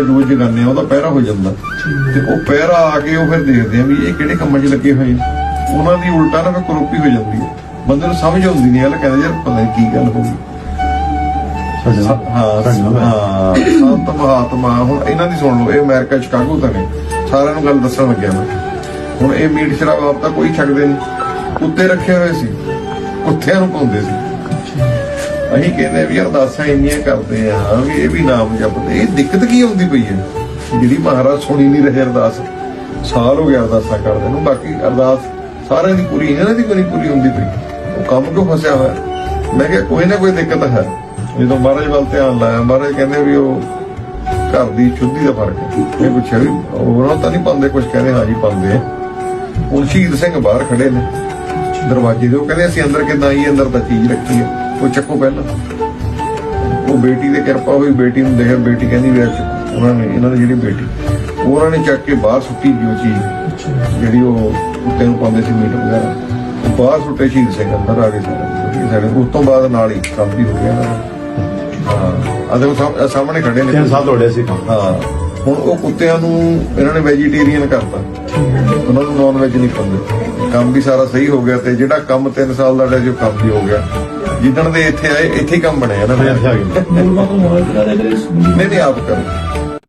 ਜੂਝ ਜਗਾਨੇ ਉਹਦਾ ਪਹਿਰਾ ਹੋ ਜਾਂਦਾ। ਤੇ ਉਹ ਪਹਿਰਾ ਆ ਕੇ ਉਹ ਫਿਰ ਦੇਖਦੇ ਆ ਵੀ ਇਹ ਕਿਹੜੇ ਕੰਮਾਂ 'ਚ ਲੱਗੇ ਹੋਏ ਆ। ਉਹਨਾਂ ਦੀ ਉਲਟਾ ਨਾ ਫਿਰ ਕਰੋਪੀ ਹੋ ਜਾਂਦੀ ਹੈ ਬੰਦੇ ਨੂੰ ਸਮਝ ਆਉਂਦੀ ਨਹੀਂ ਇਹ ਕਹਿੰਦਾ ਯਾਰ ਪਤਾ ਨਹੀਂ ਕੀ ਗੱਲ ਹੋ ਗਈ। ਹਾਂ ਸੰਤ ਮਹਾਤਮਾ ਹੁਣ ਇਹਨਾਂ ਦੀ ਸੁਣ ਲਓ ਇਹ ਅਮਰੀਕਾ ਸ਼ਿਕਾਗੋ ਤੋਂ ਨੇ। ਸਾਰਿਆਂ ਨੂੰ ਗੱਲ ਦੱਸਣ ਲੱਗਿਆ ਮੈਂ। ਹੁਣ ਇਹ ਮੀਟ ਸ਼ਰਾਬ ਆਪ ਤਾਂ ਕੋਈ ਛਕਦੇ ਨਹੀਂ ਕੁੱਤੇ ਰੱਖੇ ਹੋਏ ਸੀ। ਕੁੱਤਿਆਂ ਨੂੰ ਪਾਉਂਦੇ ਸੀ। ਅਸੀਂ ਕਹਿੰਦੇ ਵੀ ਅਰਦਾਸਾਂ ਇੰਨੀਆਂ ਕਰਦੇ ਆ, ਵੀ ਇਹ ਵੀ ਨਾਮ ਜਪਦੇ। ਇਹ ਦਿੱਕਤ ਕੀ ਆਉਂਦੀ ਪਈ ਹੈ? ਜਿਹੜੀ ਮਹਾਰਾਜ ਸੁਣੀ ਨਹੀਂ ਰਹੇ ਅਰਦਾਸ, ਸਾਲ ਹੋ ਗਿਆ ਅਰਦਾਸਾਂ ਕਰਦੇ ਨੂੰ, ਬਾਕੀ ਅਰਦਾਸ ਸਾਰਿਆਂ ਦੀ ਪੂਰੀ, ਇਹਨਾਂ ਦੀ ਕੋਈ ਪੂਰੀ ਹੁੰਦੀ ਪਈ। ਉਹ ਕੰਮ ਕਿਉਂ ਫਸਿਆ ਹੋਇਆ? ਮੈਂ ਕਿਹਾ ਕੋਈ ਨਾ ਕੋਈ ਦਿੱਕਤ ਹੈ। ਜਦੋਂ ਮਹਾਰਾਜ ਵੱਲ ਧਿਆਨ ਲਾਇਆ, ਮਹਾਰਾਜ ਕਹਿੰਦੇ ਵੀ ਉਹ ਘਰ ਦੀ ਸ਼ੁੱਧੀ ਦਾ ਫ਼ਰਕ ਹੈ। ਇਹ ਪੁੱਛਿਆ ਵੀ ਉਹਨਾਂ ਤਾਂ ਨਹੀਂ ਪਾਉਂਦੇ ਕੁਝ ਕਹਿੰਦੇ ਹਾਂ ਜੀ ਪਾਉਂਦੇ ਆ। ਹੁਣ ਸ਼ਹੀਦ ਸਿੰਘ ਬਾਹਰ ਖੜੇ ਨੇ। ਦਰਵਾਜ਼ੇ ਦੇ, ਉਹ ਕਹਿੰਦੇ ਅਸੀਂ ਅੰਦਰ ਕਿੱਦਾਂ ਆਈਏ, ਅੰਦਰ ਤਾਂ ਚੀਜ਼ ਰੱਖੀ ਹੈ। ਉਹ ਚੱਕੋ ਪਹਿਲਾਂ। ਉਹ ਬੇਟੀ ਦੇ ਕਿਰਪਾ ਹੋਈ ਬੇਟੀ ਨੂੰ ਦੇਖਿਆ ਬੇਟੀ ਕਹਿੰਦੀ ਵੀ। ਉਹਨਾਂ ਨੇ ਇਹਨਾਂ ਦੀ ਜਿਹੜੀ ਬੇਟੀ ਉਹਨਾਂ ਨੇ ਚੱਕ ਕੇ ਬਾਹਰ ਸੁੱਟੀ ਜੋ ਚੀਜ਼। ਜਿਹੜੀ ਉਹ ਕੁੱਤੇ ਨੂੰ ਪਾਉਂਦੇ ਸੀ ਮੀਟ ਵਗੈਰਾ। ਉਹ ਬਾਹਰ ਸੁੱਟੇ ਸ਼ਹੀਦ ਸਿੰਘ ਅੰਦਰ ਆ ਗਏ ਸਾਰੇ। ਸਾਡੇ ਉਸ ਤੋਂ ਬਾਅਦ ਨਾਲ ਹੀ ਕੰਮ ਵੀ ਹੋ ਗਿਆ। ਹਾਂ। ਆਹ ਸਾਹਮਣੇ ਖੜੇ ਨੇ। ਤਿੰਨ ਸਾਲ ਸੀ ਹਾਂ। ਹੁਣ ਉਹ ਕੁੱਤਿਆਂ ਨੂੰ ਇਹਨਾਂ ਨੇ ਵੈਜੀਟੇਰੀਅਨ ਕਰਤਾ। ਉਹਨਾਂ ਨੂੰ ਨਾਨ ਵੈਜ ਨਹੀਂ ਪਾਉਂਦੇ ਕੰਮ ਵੀ ਸਾਰਾ ਸਹੀ ਹੋ ਗਿਆ ਤੇ ਜਿਹੜਾ ਕੰਮ 3 ਸਾਲ ਦਾ ਜਿਹੜਾ ਜੋ ਕੰਮ ਵੀ ਹੋ ਗਿਆ ਜਿੱਦਣ ਦੇ ਇੱਥੇ ਆਏ ਇੱਥੇ ਹੀ ਕੰਮ ਬਣਿਆ ਫਿਰ ਦਾ। ਇੱਥੇ ਆ ਗਏ। ਮੂਲਮਾ ਤੋਂ ਮੋਬਾਈਲ ਕਰਾ ਦੇ ਨਹੀਂ ਨਹੀਂ ਆਪ ਕਰੋ।